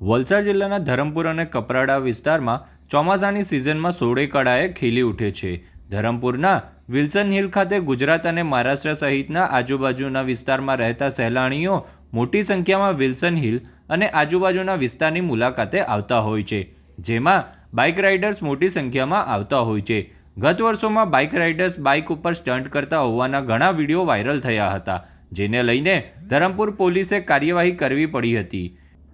વલસાડ જિલ્લાના ધરમપુર અને કપરાડા વિસ્તારમાં ચોમાસાની સિઝનમાં સોળે કળાએ ખીલી ઉઠે છે. ધરમપુરના વિલ્સન હિલ ખાતે ગુજરાત અને મહારાષ્ટ્ર સહિતના આજુબાજુના વિસ્તારમાં રહેતા સહેલાણીઓ મોટી સંખ્યામાં વિલ્સન હિલ અને આજુબાજુના વિસ્તારની મુલાકાતે આવતા હોય છે, જેમાં બાઇક રાઇડર્સ મોટી સંખ્યામાં આવતા હોય છે. ગત વર્ષોમાં બાઇક રાઇડર્સ બાઇક ઉપર સ્ટન્ટ કરતા હોવાના ઘણા વીડિયો વાયરલ થયા હતા, જેને લઈને ધરમપુર પોલીસે કાર્યવાહી કરવી પડી હતી.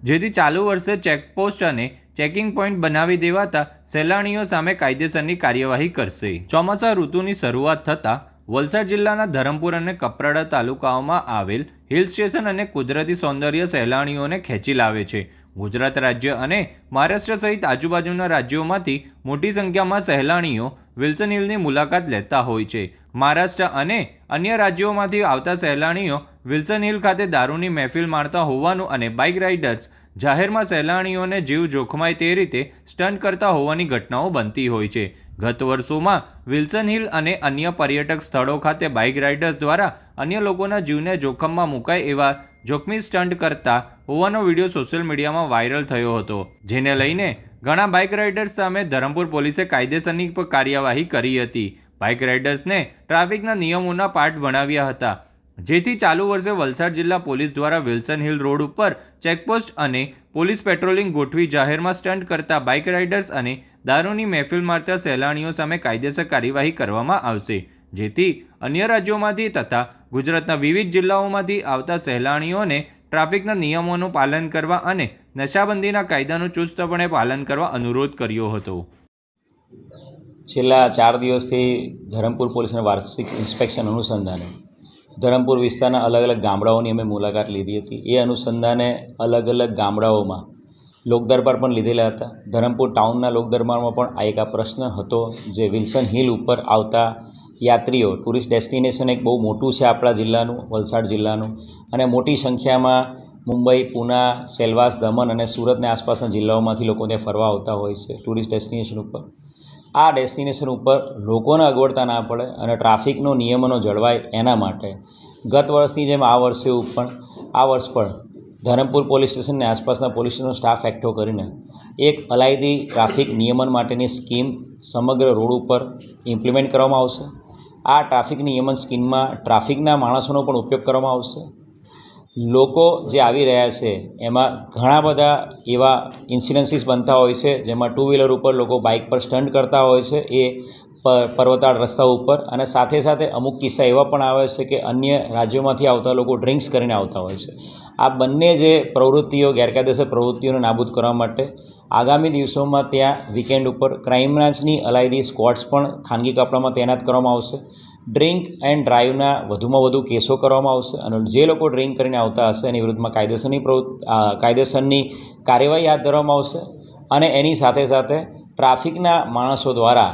જેથી ચાલુ વર્ષે ચેકપોસ્ટ અને ચેકિંગ પોઈન્ટ બનાવી દેવાતા સહેલાણીઓ સામે કાયદેસરની કાર્યવાહી કરશે. ચોમાસા ઋતુની શરૂઆત થતાં વલસાડ જિલ્લાના ધરમપુર અને કપરાડા તાલુકાઓમાં આવેલ હિલ સ્ટેશન અને કુદરતી સૌંદર્ય સહેલાણીઓને ખેંચી લાવે છે. ગુજરાત રાજ્ય અને મહારાષ્ટ્ર સહિત આજુબાજુના રાજ્યોમાંથી મોટી સંખ્યામાં સહેલાણીઓ વિલ્સન હિલની મુલાકાત લેતા હોય છે. મહારાષ્ટ્ર અને અન્ય રાજ્યોમાંથી આવતા સહેલાણીઓ વિલ્સન હિલ ખાતે દારૂની મહેફિલ માણતા હોવાનું અને બાઇક રાઇડર્સ જાહેરમાં સહેલાણીઓને જીવ જોખમાય તે રીતે સ્ટન્ટ કરતા હોવાની ઘટનાઓ બનતી હોય છે. ગત વર્ષોમાં વિલ્સન હિલ અને અન્ય પર્યટક સ્થળો ખાતે બાઇક રાઇડર્સ દ્વારા અન્ય લોકોના જીવને જોખમમાં મુકાય એવા જોખમી સ્ટન્ટ કરતા હોવાનો વીડિયો સોશિયલ મીડિયામાં વાયરલ થયો હતો, જેને લઈને ઘણા બાઇક રાઇડર્સ સામે ધરમપુર પોલીસે કાયદેસરની કાર્યવાહી કરી હતી. બાઇક રાઇડર્સને ટ્રાફિકના નિયમોના પાઠ ભણાવ્યા હતા. જેથી ચાલુ વર્ષે વલસાડ જિલ્લા પોલીસ દ્વારા વિલ્સન હિલ રોડ ઉપર ચેકપોસ્ટ અને પોલીસ પેટ્રોલિંગ ગોઠવી જાહેરમાં સ્ટન્ટ કરતા બાઇક રાઇડર્સ અને દારૂની મહેફિલ મારતા સહેલાણીઓ સામે કાયદેસર કાર્યવાહી કરવામાં આવશે. જેથી અન્ય રાજ્યોમાંથી તથા ગુજરાતના વિવિધ જિલ્લાઓમાંથી આવતા સહેલાણીઓને ટ્રાફિકના નિયમોનું પાલન કરવા અને નશાબંધીના કાયદાનું ચુસ્તપણે પાલન કરવા અનુરોધ કર્યો હતો. છેલ્લા ચાર દિવસથી ધરમપુર પોલીસના વાર્ષિક ઇન્સ્પેક્શન અનુસંધાને ધરમપુર વિસ્તારના અલગ અલગ ગામડાઓની અમે મુલાકાત લીધી હતી. એ અનુસંધાને અલગ અલગ ગામડાઓમાં લોકદરબાર પણ લીધેલા હતા. ધરમપુર ટાઉનના લોકદરબારમાં પણ આ એક આ પ્રશ્ન હતો જે વિલ્સન હિલ ઉપર આવતા યાત્રીઓ ટુરિસ્ટ ડેસ્ટિનેશન એક બહુ મોટું છે આપણા જિલ્લાનું, વલસાડ જિલ્લાનું. અને મોટી સંખ્યામાં મુંબઈ, પુના, સેલવાસ, દમણ અને સુરતને આસપાસના જિલ્લાઓમાંથી લોકો ત્યાં ફરવા આવતા હોય છે ટુરિસ્ટ ડેસ્ટિનેશન ઉપર. આ ડેસ્ટિનેશન ઉપર લોકોને અગવડતા ના પડે અને ટ્રાફિકનો નિયમનો જળવાય એના માટે. ગત વર્ષની જેમ આ વર્ષે પણ, આ વર્ષ પણ ધરમપુર પોલીસ સ્ટેશનને આસપાસના પોલીસ સ્ટેશનનો સ્ટાફ એકઠો કરીને એક અલાયદી ટ્રાફિક નિયમન માટેની સ્કીમ સમગ્ર રોડ ઉપર ઇમ્પ્લિમેન્ટ કરવામાં આવશે. આ ટ્રાફિક નિયમન સ્કીમમાં ટ્રાફિકના માણસોનો પણ ઉપયોગ કરવામાં આવશે. લોકો જે આવી રહ્યા છે, એમાં ઘણા બધા એવા ઇન્સિડન્સીસ બનતા હોય છે, જેમાં ટુ વ્હીલર ઉપર લોકો બાઇક પર સ્ટન્ટ કરતા હોય છે. એ પર્વતાળ રસ્તા ઉપર અને સાથે સાથે અમુક કિસ્સા એવા પણ આવે છે કે અન્ય રાજ્યોમાંથી આવતા લોકો ડ્રિંક્સ કરીને આવતા હોય છે. આ બંને જે પ્રવૃત્તિઓ, ગેરકાયદેસર પ્રવૃત્તિઓને નાબૂદ કરવા માટે આગામી દિવસોમાં ત્યાં વીકેન્ડ ઉપર ક્રાઇમ બ્રાન્ચની અલાયદી સ્ક્વોડ્સ પણ ખાનગી કપડામાં તૈનાત કરવામાં આવશે. ડ્રિંક એન્ડ ડ્રાઈવના વધુમાં વધુ કેસો કરવામાં આવશે અને જે લોકો ડ્રિંક કરીને આવતા હશે એની વિરુદ્ધમાં કાયદેસરની પ્રવૃત્તિ કાયદેસરની કાર્યવાહી હાથ ધરવામાં આવશે અને એની સાથે સાથે ટ્રાફિકના માણસો દ્વારા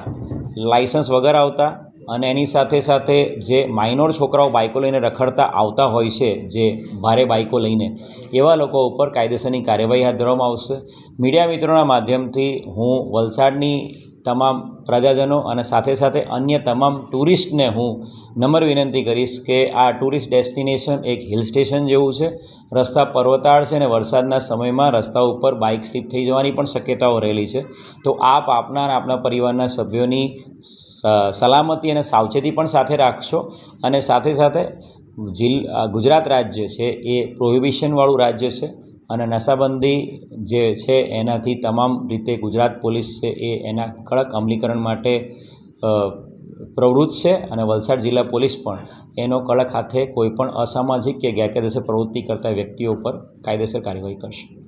લાઇસન્સ વગર આવતા અને એની સાથે સાથે જે માઇનોર છોકરાઓ બાઇકો લઈને રખડતા આવતા હોય છે, જે ભારે બાઇકો લઈને, એવા લોકો ઉપર કાયદેસરની કાર્યવાહી હાથ ધરવામાં આવશે. મીડિયા મિત્રોના માધ્યમથી હું વલસાડની તમામ પ્રજાજનો અને સાથે સાથે અન્ય તમામ ટુરિસ્ટને હું નમ્ર વિનંતી કરીશ કે આ ટુરિસ્ટ ડેસ્ટિનેશન એક હિલ સ્ટેશન જેવું છે. રસ્તા પર્વતાળ છે અને વરસાદના સમયમાં રસ્તા ઉપર બાઇક સ્લીપ થઈ જવાની પણ શક્યતાઓ રહેલી છે. તો આપ આપના અને આપના પરિવારના સભ્યોની સલામતી અને સાવચેતી પણ સાથે રાખશો અને સાથે સાથે જિલ્લા, ગુજરાત રાજ્ય છે એ પ્રોહિબિશનવાળું રાજ્ય છે. અને નશાબંધી જે છે એનાથી તમામ રીતે ગુજરાત પોલીસ છે એ એના કડક અમલીકરણ માટે પ્રવૃત્ત છે અને વલસાડ જિલ્લા પોલીસ પણ એનો કડક હાથે કોઈપણ અસામાજિક કે ગેરકાયદેસર પ્રવૃત્તિ કરતા વ્યક્તિઓ પર કાયદેસર કાર્યવાહી કરશે.